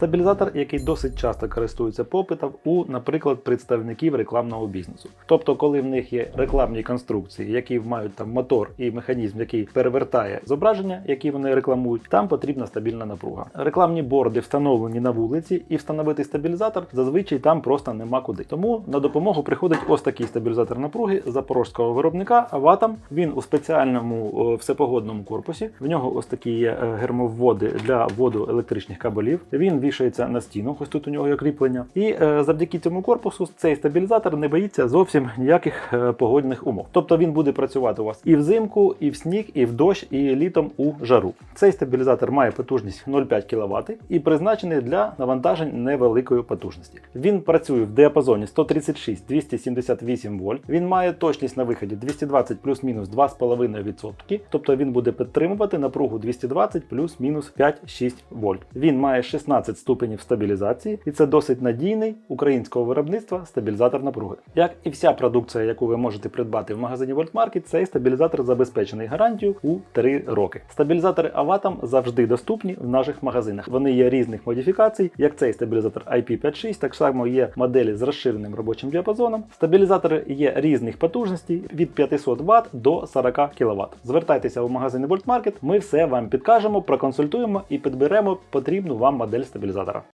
Стабілізатор, який досить часто користується попитом у, наприклад, представників рекламного бізнесу. Тобто, коли в них є рекламні конструкції, які мають там мотор і механізм, який перевертає зображення, які вони рекламують, там потрібна стабільна напруга. Рекламні борди встановлені на вулиці, і встановити стабілізатор зазвичай там просто нема куди. Тому на допомогу приходить ось такий стабілізатор напруги запорожського виробника Аватом. Він у спеціальному всепогодному корпусі. В нього ось такі є е, гермовводи для вводу електричних кабелів. Він вішається на стіну. Ось тут у нього є кріплення. І е, завдяки цьому корпусу цей стабілізатор не боїться зовсім ніяких е, погодних умов. Тобто він буде працювати у вас і взимку, і в сніг, і в дощ, і літом у жару. Цей стабілізатор має потужність 0,5 кВт і призначений для навантажень невеликої потужності. Він працює в діапазоні 136-278 вольт. Він має точність на виході 220 плюс-мінус 2,5%. Тобто він буде підтримувати напругу 220 плюс-мінус 5-6 вольт. Він має 16 ступенів стабілізації, і це досить надійний українського виробництва стабілізатор напруги. Як і вся продукція, яку ви можете придбати в магазині Voltmarket, цей стабілізатор забезпечений гарантією у 3 роки. Стабілізатори Avatam завжди доступні в наших магазинах. Вони є різних модифікацій, як цей стабілізатор IP56, так само є моделі з розширеним робочим діапазоном. Стабілізатори є різних потужностей від 500 Вт до 40 кВт. Звертайтеся в магазини Voltmarket, ми все вам підкажемо, проконсультуємо і підберемо потрібну вам модель стабілізатора. اللي ظهر